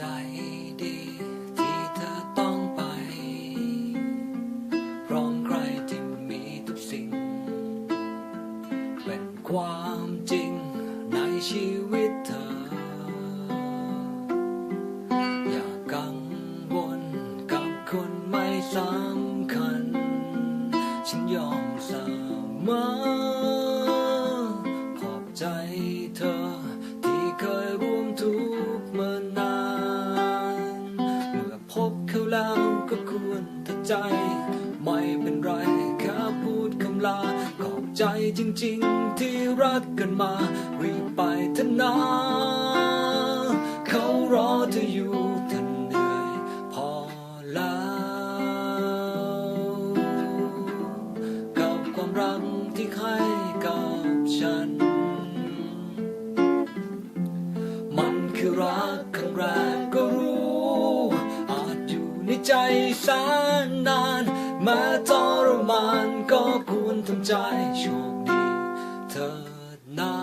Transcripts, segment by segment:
ใจดีที่เธอต้องไป พร้อมใครที่มีทุกสิ่ง เป็นความจริงในชีวิตเธอ อย่ากังวลกับคนไม่สำคัญ ฉันยอมเสมอขอบใจเธอที่เคย ใจ ไม่เป็นไรแค่พูดคำลา ขอบใจจริงๆ ที่รักกันมา รีบไปเถอะนะเขารอเธออยู่ ใจแสนนานแม้ทรมานก็ควรทำใจโชคดีเธอนะ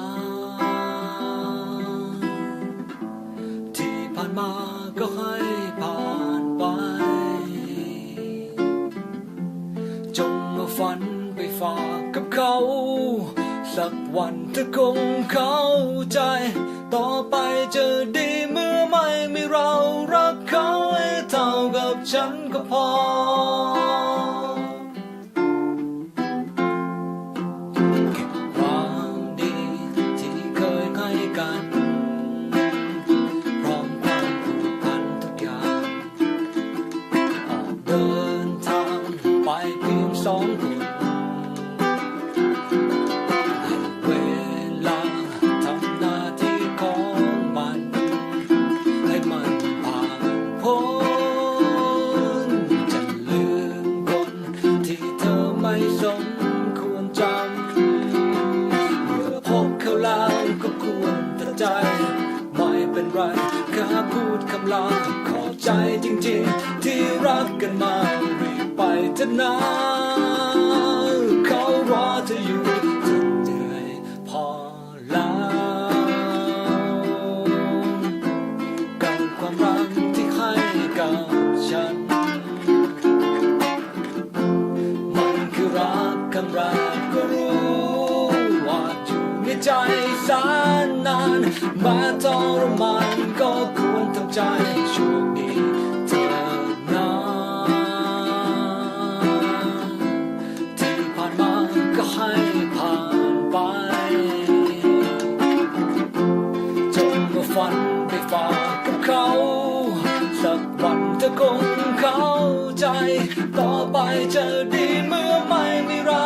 ที่ผ่านมาก็ให้ผ่านไป จงเอาฝันไปฝากกับเขา สักวันเธอคงเข้าใจ ต่อไปจะไดี ฉันก็พอ บเขาก็ควรตัดใจ ไม่เป็นไรแค่พูดคำลาขอบใจจริงๆ ที่รักกันมารีบไปเถอะนะเขารอเธออยู่เธอเหนื่อยพอแล้วกับความรักที่ให้กับฉัน มันคือรักครั้งแรกก็รู้ว่า ใจแสนนานมาทรมานก็ควรทำใจโชคดีเธอนะที่ผ่านมาก็ให้ผ่านไปจงเอาฝันไปฝากกับเขา สักวันเธอคงเข้าใจ ต่อไปจะดีเมื่อไม่มีเรา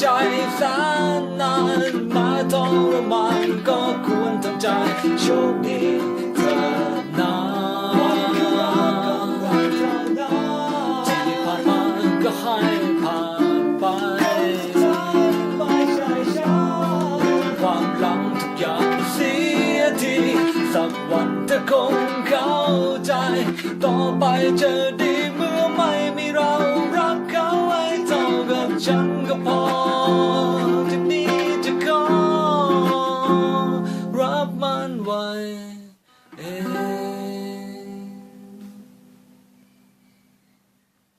ใจแสนนานมาทรมานก็ควรทำใจโชคดีเธอนะที่ผ่านมาก็ให้ผ่านไปความหลังทุกอย่างเสียทีสักวันเธอคงเข้าใจ ต่อไปจะดี